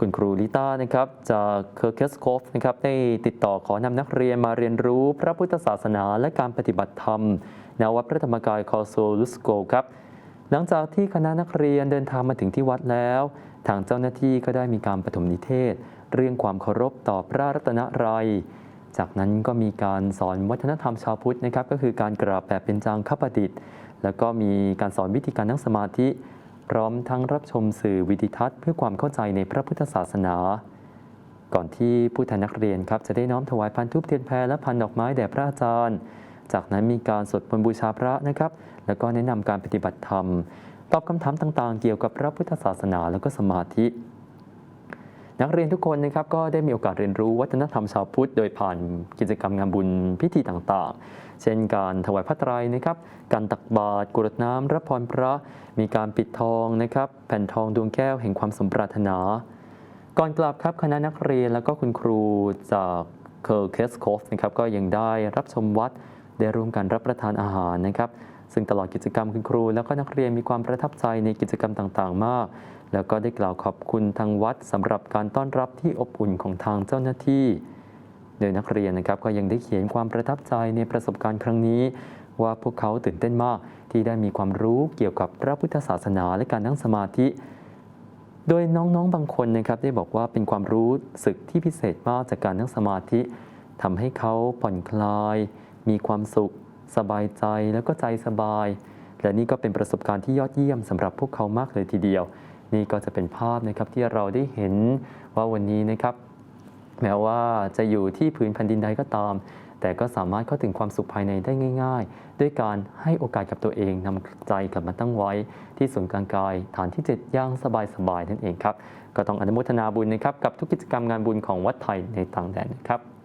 คุณครูลิต้านะครับจากเคอร์เคสโคฟนะครับได้ติดต่อขอนำนักเรียนมาเรียนรู้พระพุทธศาสนาและการปฏิบัติธรรมณวัดพระธรรมกายคอโซลุสโกครับ หลังจากที่คณะนักเรียนเดินทางมาถึงที่วัดแล้ว ทางเจ้าหน้าที่ก็ได้มีการปฐมนิเทศ เรื่องความเคารพต่อพระรัตนรัย จากนั้นก็มีการสอนวัฒนธรรมชาวพุทธนะครับก็คือการกราบแบบเป็นจางคประดิษฐ์แล้วก็มีการสอนวิธีการนั่งสมาธิ พร้อมทั้งรับชมสื่อวิดิทัศน์เพื่อความเข้าใจในพระพุทธศาสนา ก่อนที่ผู้แทนนักเรียนครับจะได้น้อมถวายพันธุบเทียนแพรและพันดอกไม้แด่พระอาจารย์ จากนั้นมีการสวดมนต์บูชาพระนะครับ แล้วก็แนะนำการปฏิบัติธรรม ตอบคำถามต่างๆ เกี่ยวกับพระพุทธศาสนา แล้วก็สมาธิ นักเรียนทุกคนนะครับก็ได้มีโอกาสเรียนรู้วัฒนธรรมชาวพุทธ โดยผ่านกิจกรรมงานบุญพิธีต่างๆ เช่นการถวายพระไตรนะครับ การตักบาตรกรวดน้ำรับพรพระ มีการปิดทองนะครับ แผ่นทองดวงแก้วแห่งความสมปรารถนา ก่อนกลับครับคณะนักเรียนแล้วก็คุณครูจากเคอร์เคสโคฟนะครับก็ยังได้รับชมวัดได้ร่วมกันรับประทานอาหารนะครับ ซึ่งตลอดกิจกรรมคุณครู แล้วก็นักเรียนมีความประทับใจในกิจกรรมต่างๆ มาก แล้วก็ได้กล่าวขอบคุณทางวัดสำหรับการต้อนรับที่อบอุ่นของทางเจ้าหน้าที่ โดยนักเรียนนะครับก็ยังได้เขียนความประทับใจในประสบการณ์ครั้งนี้ ว่าพวกเขาตื่นเต้นมากที่ได้มีความรู้เกี่ยวกับพระพุทธศาสนาและการนั่งสมาธิ โดยน้องๆบางคนนะครับได้บอกว่าเป็นความรู้สึกที่พิเศษมากจากการนั่งสมาธิทำให้เขาผ่อนคลาย มีความสุข สบายใจแล้วก็ใจสบาย และนี่ก็เป็นประสบการณ์ที่ยอดเยี่ยมสำหรับพวกเขามากเลยทีเดียว นี่ก็จะเป็นภาพนะครับที่เราได้เห็นว่าวันนี้นะครับ แม้ว่าจะอยู่ที่พื้นแผ่นดินใดก็ตาม แต่ก็สามารถเข้าถึงความสุขภายในได้ง่าย ๆ ด้วยการให้โอกาสกับตัวเองนำใจกลับมาตั้งไว้ ที่ศูนย์กลางกาย ฐานที่เจ็ดย่างสบายๆนั่นเองครับก็ต้องอนุโมทนาบุญนะครับกับทุกกิจกรรมงานบุญของวัดไทยในต่างแดนนะครับ